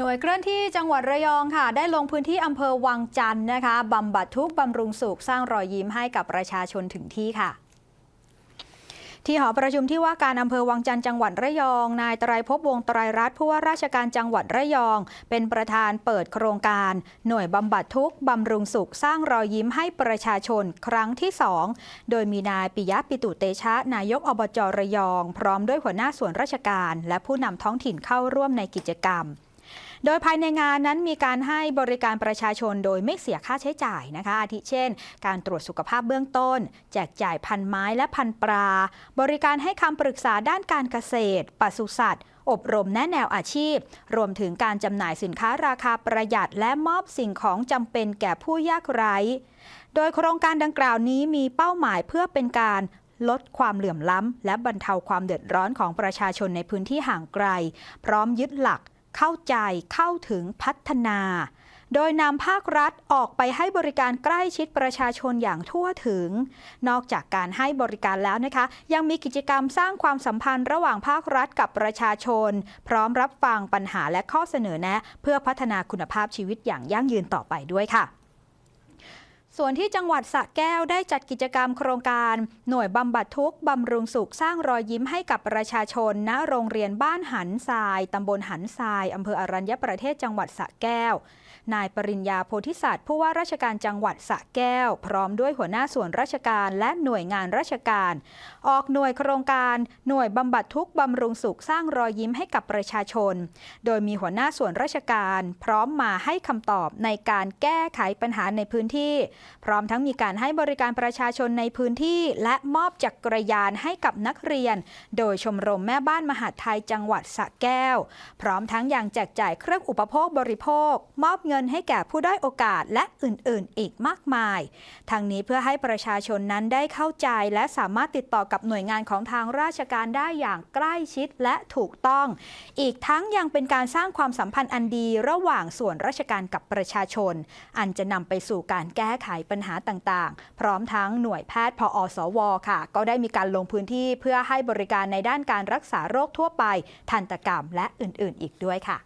หน่วยเคลื่อนที่จังหวัดระยองค่ะ ได้ลงพื้นที่อำเภอวังจันทร์นะคะบำบัดทุกข์บำรุงสุขสร้างรอยยิ้มให้กับประชาชนถึงที่ค่ะที่หอประชุมที่ว่าการอำเภอวังจันทร์จังหวัดระยอง นายตรภพบวงศ์ไตรรัตน์ผู้ว่าราชการจังหวัดระยอง เป็นประธานเปิดโครงการ หน่วยบำบัดทุกบำรุงสุขสร้างรอยยิ้มให้ประชาชนครั้งที่ 2 โดยมีนายปิยะปิตุเตชะ นายกอบจระยอง พร้อมด้วยหัวหน้าส่วนราชการ และผู้นำท้องถิ่นเข้าร่วมในกิจกรรม โดยภายในงานนั้นมีการให้บริการประชาชนโดยไม่เสียค่าใช้จ่ายนะคะ อาทิเช่น การตรวจสุขภาพเบื้องต้น แจกจ่ายพันไม้และพันปลา บริการให้คำปรึกษาด้านการเกษตรปศุสัตว์อบรมแนะแนวอาชีพ รวมถึงการจำหน่ายสินค้าราคาประหยัดและมอบสิ่งของจำเป็นแก่ผู้ยากไร้ โดยโครงการดังกล่าวนี้มีเป้าหมายเพื่อเป็นการลดความเหลื่อมล้ำ และบรรเทาความเดือดร้อนของประชาชนในพื้นที่ห่างไกล พร้อมยึดหลัก เข้าใจเข้าถึงพัฒนา โดยนำภาครัฐออกไปให้บริการใกล้ชิดประชาชนอย่างทั่วถึง นอกจากการให้บริการแล้วนะคะ ยังมีกิจกรรมสร้างความสัมพันธ์ระหว่างภาครัฐกับประชาชน พร้อมรับฟังปัญหาและข้อเสนอแนะ เพื่อพัฒนาคุณภาพชีวิตอย่างยั่งยืนต่อไปด้วยค่ะ ส่วนที่จังหวัดสระแก้วได้จัดกิจกรรมโครงการ หน่วยบำบัดทุกข์บำรุงสุขสร้างรอยยิ้มให้กับประชาชน ณโรงเรียนบ้านหันทรายตำบลหันทรายอำเภออรัญญประเทศจังหวัดสระแก้ว นายปริญญาโพธิสัตว์ผู้ว่าราชการจังหวัดสระแก้ว พร้อมด้วยหัวหน้าส่วนราชการและหน่วยงานราชการ ออกหน่วยโครงการ หน่วยบำบัดทุกข์บำรุงสุขสร้างรอยยิ้มให้กับประชาชน โดยมีหัวหน้าส่วนราชการ พร้อมมาให้คำตอบในการแก้ไขปัญหาในพื้นที่พร้อมทั้งมีการให้บริการประชาชนในพื้นที่ และมอบจักรยานให้กับนักเรียน โดยชมรมแม่บ้านมหาดไทยจังหวัดสระแก้ว พร้อมทั้งยังแจกจ่ายเครื่องอุปโภคบริโภค มอบเงินให้แก่ผู้ได้อยโอกาสและอื่นๆ อีกมากมายทางนี้เพื่อให้ประชาชนนั้นได้เข้าใจและสามารถติดต่อกับหน่วยงานของทางราชการได้อย่างใกล้ชิดและถูกต้อง อีกทั้งยังเป็นการสร้างความสัมพันธ์อันดีระหว่างส่วนราชการกับประชาชน อันจะนำไปสู่การแก้ไขขปัญหาต่างๆ พร้อมทั้งหน่วยแพทย์พออสวค่ะ ก็ได้มีการลงพื้นที่เพื่อให้บริการในด้านการรักษาโรคทั่วไป ทันตกรรมและอื่นๆ อีกด้วยค่ะ